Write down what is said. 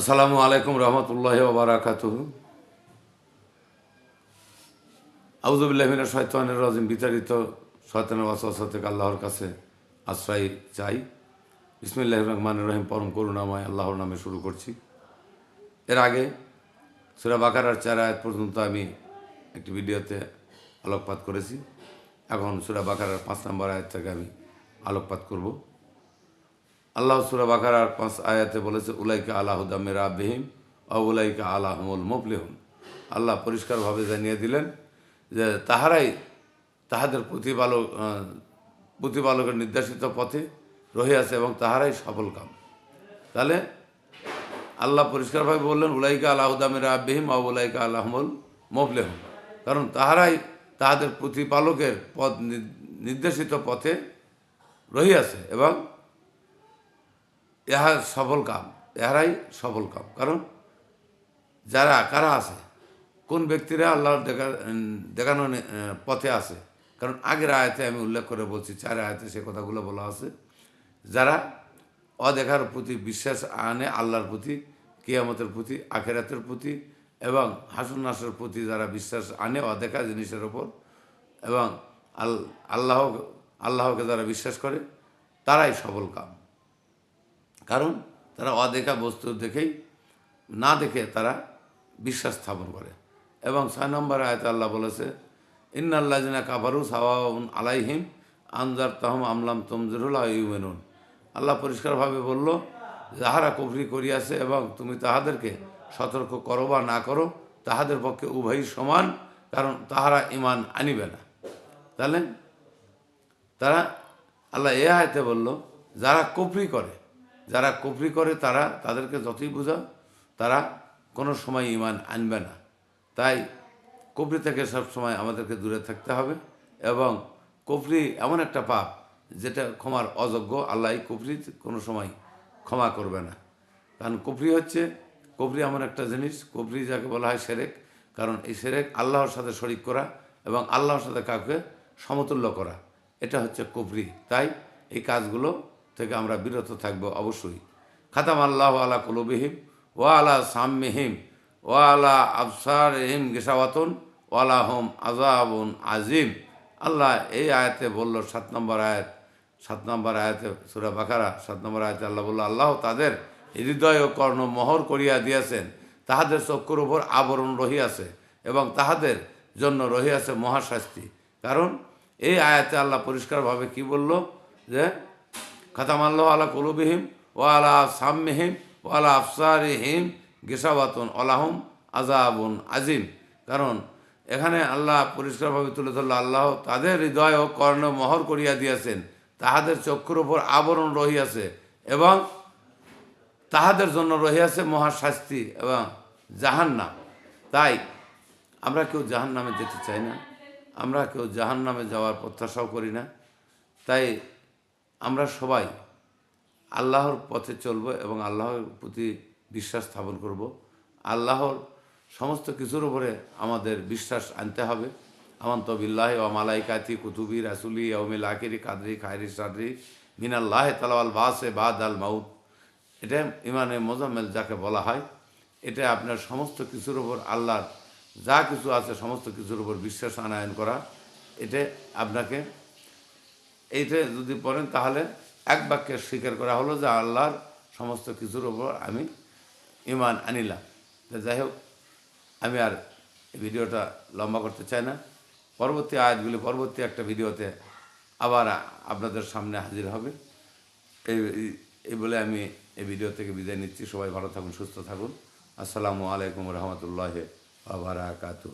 আসসালামু আলাইকুম রহমতুল্লাহ বারাকাত আউজুবিল্লাহমিনা শয়তানের রাজিম, বিতাড়িত শয়তানের থেকে আল্লাহর কাছে আশ্রয় চাই। বিসমিল্লাহ রহমান রহিম, পরম করুণাময় আল্লাহর নামে শুরু করছি। এর আগে সুরা বাকারার চার আয়াত পর্যন্ত আমি একটি ভিডিওতে আলোকপাত করেছি। এখন সুরা বাকারার পাঁচ নম্বর আয়াত থেকে আমি আলোকপাত করব। আল্লাহ সুরা বাকারার পাঁচ আয়াতে বলেছে, উলাইকা আল্লাহুদা মেরা বেহিম উলাইকা আল্লাহমুল মুফলিহুন। আল্লাহ পরিষ্কারভাবে জানিয়ে দিলেন যে তাহারাই তাহাদের প্রতিপালক প্রতিপালকের নির্দেশিত পথে রহিয়াছে এবং তাহারাই সফল কাম। তাহলে আল্লাহ পরিষ্কারভাবে বললেন, উলাইকা আল্লাহুদা মেরা বেহিম উলাইকা আল্লাহমুল মুফলিহুন। কারণ তাহারাই তাহাদের প্রতিপালকের পথ নির্দেশিত পথে রহিয়াছে এবং ইহা সফল কাম ইহারাই সফল কাম। কারণ যারা, কারা আছে? কোন ব্যক্তিরা আল্লাহর দেখা দেখানো পথে আছে? কারণ আগের আয়াতে আমি উল্লেখ করে বলছি, চার আয়তে সে কথাগুলো বলা আছে। যারা অদেখার প্রতি বিশ্বাস আনে আল্লাহর প্রতি, কিয়ামতের প্রতি, আখেরাতের প্রতি, এবং হাসুন নাসের প্রতি যারা বিশ্বাস আনে অদেখা জিনিসের ওপর, এবং আল, আল্লাহ, আল্লাহকে যারা বিশ্বাস করে, তারাই সফল কাম। কারণ তারা অদেখা বস্তু দেখেই, না দেখে তারা বিশ্বাস স্থাপন করে। এবং ছয় নম্বর আয়তে আল্লাহ বলেছে ইন্নাল্লাহ জিনা কাবারু সাওয়াউন আলাইহিম আনজার তাহম আমলাম তমজরুল্লাহ ইউমেনুন। আল্লাহ পরিষ্কারভাবে বলল, যাহারা কবরি করিয়াছে এবং তুমি তাহাদেরকে সতর্ক করো বা না করো, তাহাদের পক্ষে উভয়ই সমান, কারণ তাহারা ইমান আনিবে না। তাহলে তারা, আল্লাহ এ আয়তে বলল, যারা কপরি করে যারা কপরি করে, তারা তাদেরকে যতই বোঝাও তারা কোনো সময় ইমান আনবে না। তাই কপরি থেকে সব সময় আমাদেরকে দূরে থাকতে হবে এবং কপরি এমন একটা পাপ যেটা ক্ষমার অযোগ্য। আল্লাহ কপরি কোনো সময় ক্ষমা করবে না। কারণ কপরি হচ্ছে কপরি এমন একটা জিনিস কপরি যাকে বলা হয় সেরেক। কারণ এই সেরেক আল্লাহর সাথে শরিক করা এবং আল্লাহর সাথে কাউকে সমতুল্য করা। এটা হচ্ছে কবরি তাই এই কাজগুলো থেকে আমরা বিরত থাকব অবশ্যই। খাতাম আল্লাহ আলা কুলুবিহিম ও আলা সাম্মিহিম ও আলা আফসার হিম গেসাওয়াতন ওয়ালা হোম আজাবুন আজিম আল্লাহ এই আয়াতে বলল, সাত নম্বর আয়াত, সাত নম্বর আয়াতে সুরা বাকারা, সাত নম্বর আয়াতে আল্লাহ বলল, আল্লাহ তাদের হৃদয় ও কর্ণ মোহর করিয়া দিয়েছেন, তাহাদের চক্ষুর উপর আবরণ রহিয়াছে এবং তাহাদের জন্য রহিয়াছে মহাশাস্তি। কারণ এই আয়াতে আল্লাহ পরিষ্কারভাবে কি বলল যে খাতাম আল্লাহ আলা কুলুবিহিম ও আলা সাম্মিহিম ও আলা আফসারিহিম গেসাবাতন অলাহম আজাবুন আজিম কারণ এখানে আল্লাহ পরিষ্কারভাবে তুলে ধরল, আল্লাহ তাদের হৃদয় ও কর্ণ মোহর করিয়া দিয়েছেন, তাহাদের চক্ষুর উপর আবরণ রহিয়াছে এবং তাহাদের জন্য রহিয়াছে মহাশাস্তি এবং জাহান্নাম। তাই আমরা কেউ জাহান নামে যেতে চাই না, আমরা কেউ জাহান নামে যাওয়ার প্রত্যাশাও করি না। তাই আমরা সবাই আল্লাহর পথে চলব এবং আল্লাহর প্রতি বিশ্বাস স্থাপন করব। আল্লাহর সমস্ত কিছুর উপরে আমাদের বিশ্বাস আনতে হবে। আমন্ত বিল্লাহ ও মালাইকাতি কুতুবি রাসুলি ওমিল আকিরি কাদরি খায়রি সাদরি মিনাল্লাহ তালাওয়াল বাসে বাদ আল মাউদ এটা ইমানে মোজাম্মেল যাকে বলা হয়। এটা আপনার সমস্ত কিছুর উপর আল্লাহর যা কিছু আছে সমস্ত কিছুর উপর বিশ্বাস আনায়ন করা। এটা আপনাকে এইটা যদি পড়েন, তাহলে এক বাক্যে স্বীকার করা হলো যে আল্লাহর সমস্ত কিছুর ওপর আমি ইমান আনিলাম। যাই হোক, আমি আর ভিডিওটা লম্বা করতে চাই না। পরবর্তী আয়াতগুলি, পরবর্তী একটা ভিডিওতে আবার আপনাদের সামনে হাজির হবে। এই এই বলে আমি এই ভিডিও থেকে বিদায় নিচ্ছি। সবাই ভালো থাকুন, সুস্থ থাকুন। আসসালামু আলাইকুম রহমতুল্লাহ বারাকাতু